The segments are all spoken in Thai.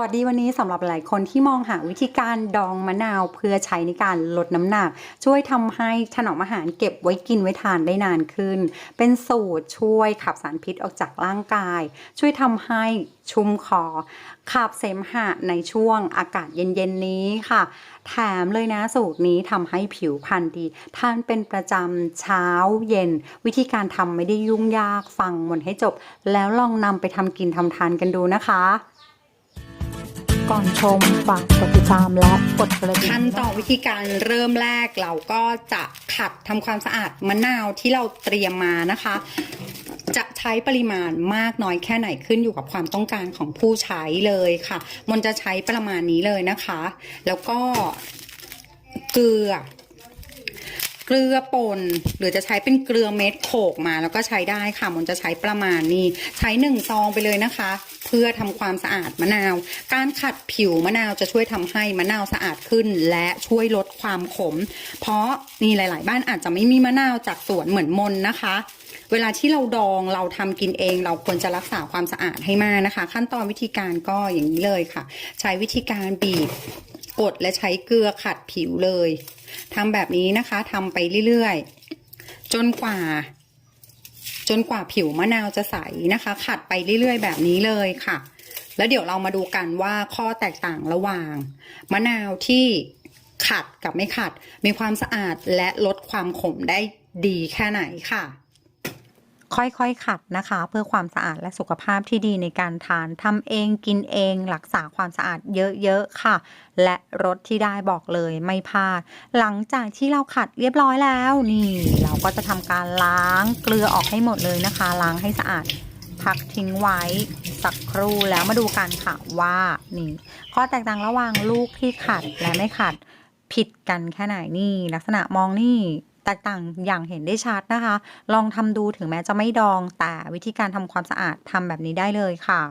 วัสดีวันนี้สำหรับหลายคนที่มองหาวิธีการดองมะนาวเพื่อใช้ในการลดน้ำหนัก ช่วยทำให้ถนอมอาหารเก็บไว้กินไว้ทานได้นานขึ้น เป็นสูตรช่วยขับสารพิษออกจากร่างกาย ช่วยทำให้ชุ่มคอขับเสมหะในช่วงอากาศเย็นๆนี้ค่ะ แถมเลยนะสูตรนี้ทำให้ผิวพรรณดี ทานเป็นประจำเช้าเย็น วิธีการทำไม่ได้ยุ่งยากฟังหมดให้จบ แล้วลองนำไปทำกินทำทานกันดูนะคะ ก่อนชมฝากกดติดตามและกดกระดิ่งขั้นตอนวิธีการเริ่มแรกเราก็จะขัดทำความสะอาดมะนาวที่เราเตรียมมานะคะ จะใช้ปริมาณมากน้อยแค่ไหนขึ้นอยู่กับความต้องการของผู้ใช้เลยค่ะ มันจะใช้ประมาณนี้เลยนะคะ แล้วก็เกลือเกลือป่นหรือจะใช้เป็นเกลือเม็ดโขกมาแล้วก็ใช้ได้ค่ะมันจะใช้ประมาณนี้ ใช้หนึ่งซองไปเลยนะคะ เพื่อทำความสะอาดมะนาว การขัดผิวมะนาวจะช่วยทำให้มะนาวสะอาดขึ้น และช่วยลดความขม เพราะนี่หลาย ๆ บ้านอาจจะไม่มีมะนาวจากสวนเหมือนมนนะคะ เวลาที่เราดองเราทำกินเอง เราควรจะรักษาความสะอาดให้มากนะคะ ขั้นตอนวิธีการก็อย่างนี้เลยค่ะ ใช้วิธีการบีบกดและใช้เกลือขัดผิวเลยทำแบบนี้นะคะทำไปเรื่อยๆ จนกว่า จนกว่าผิวมะนาวจะใสนะคะ ขัดไปเรื่อยๆ แบบนี้เลยค่ะ แล้วเดี๋ยวเรามาดูกันว่าข้อแตกต่างระหว่าง มะนาวที่ขัดกับไม่ขัด มีความสะอาดและลดความขมได้ดีแค่ไหนค่ะ ค่อยๆ ขัดนะคะ เพื่อความสะอาดและสุขภาพที่ดีในการทานทำเองกินเองรักษาความสะอาดเยอะๆค่ะ และรสที่ได้บอกเลยไม่พลาด หลังจากที่เราขัดเรียบร้อยแล้ว นี่เราก็จะทำการล้างเกลือออกให้หมดเลยนะคะ ล้างให้สะอาดพักทิ้งไว้สักครู่แล้วมาดูกันค่ะว่านี่ข้อแตกต่างระหว่างลูกที่ขัดและไม่ขัดผิดกันแค่ไหนนี่ ลักษณะมองนี่ แตกต่างอย่างเห็นได้ชัดนะคะ ลองทำดูถึงแม้จะไม่ดอง แต่วิธีการทำความสะอาดทำแบบนี้ได้เลยค่ะ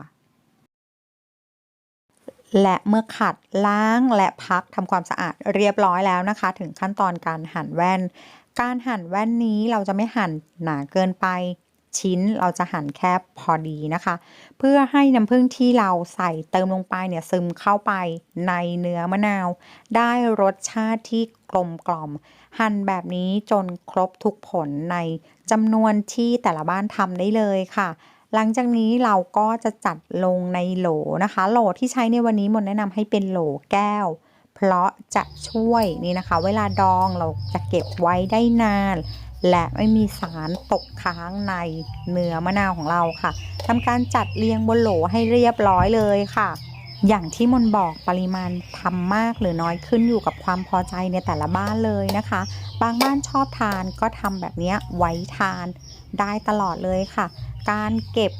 และเมื่อขัดล้างและพักทำความสะอาดเรียบร้อยแล้วนะคะ ถึงขั้นตอนการหั่นแว่น การหั่นแว่นนี้เราจะไม่หั่นหนาเกินไป ชิ้นเราจะหั่นแค่พอดีนะคะ เพื่อให้น้ำผึ้งที่เราใส่เติมลงไปเนี่ยซึมเข้าไปในเนื้อมะนาว ได้รสชาติที่กลมกล่อม หั่นแบบนี้จนครบทุกผลในจำนวนที่แต่ละบ้านทำได้เลยค่ะหลังจากนี้เราก็จะจัดลงในโหลนะคะ โหลที่ใช้ในวันนี้มนแนะนำให้เป็นโหลแก้ว เพราะจะช่วยนี่นะคะ เวลาดองเราจะเก็บไว้ได้นาน และไม่มีสารตกค้างในเนื้อมะนาวของเราค่ะทำการจัดเรียงบนโหลให้เรียบร้อยเลยค่ะ อย่างที่มนบอกปริมาณทำมากหรือน้อยขึ้นอยู่กับความพอใจในแต่ละบ้านเลยนะคะ บางบ้านชอบทานก็ทำแบบนี้ไว้ทานได้ตลอดเลยค่ะ การเก็บ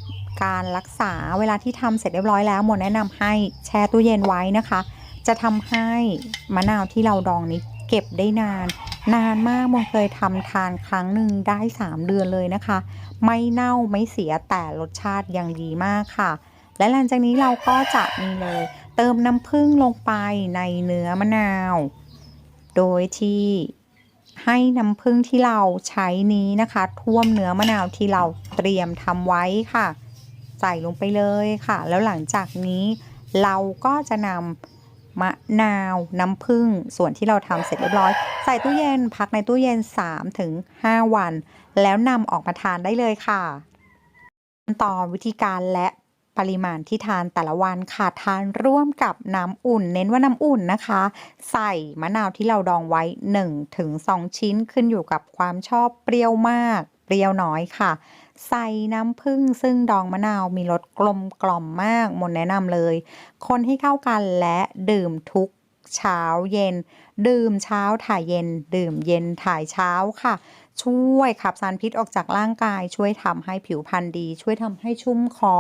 การรักษาเวลาที่ทำเสร็จเรียบร้อยแล้วหมดแนะนำให้แช่ตู้เย็นไว้นะคะ จะทำให้มะนาวที่เราดองนี้เก็บได้นาน นานมากมนเคยทำทานครั้งหนึ่งได้ 3 เดือนเลยนะคะ ไม่เน่าไม่เสียแต่รสชาติยังดีมากค่ะ และหลังจากนี้เราก็จะนี่เลย เติมน้ำผึ้งลงไปในเนื้อมะนาว โดยที่ให้น้ำผึ้งที่เราใช้นี้นะคะ ท่วมเนื้อมะนาวที่เราเตรียมทำไว้ค่ะ ใส่ลงไปเลยค่ะ แล้วหลังจากนี้เราก็จะนำ มะนาว น้ำผึ้งส่วนที่เราทำเสร็จเรียบร้อย ใส่ตู้เย็นพักในตู้เย็น 3-5 วัน แล้วนำออกมาทานได้เลยค่ะขั้นตอนวิธีการและปริมาณที่ทานแต่ละวันค่ะทานร่วมกับน้ำอุ่น เน้นว่าน้ำอุ่นนะคะ ใส่มะนาวที่เราดองไว้ 1-2 ชิ้นขึ้นอยู่กับความชอบเปรี้ยวมาก เปรี้ยวน้อยค่ะ ใส่น้ำผึ้งซึ่งดองมะนาวมีรสกลมกล่อมมากมนแนะนำเลย คนให้เข้ากันและดื่มทุกเช้าเย็น ดื่มเช้าถ่ายเย็น ดื่มเย็นถ่ายเช้าค่ะ ช่วยขับสารพิษออกจากร่างกาย ช่วยทำให้ผิวพรรณดี ช่วยทำให้ชุ่มคอ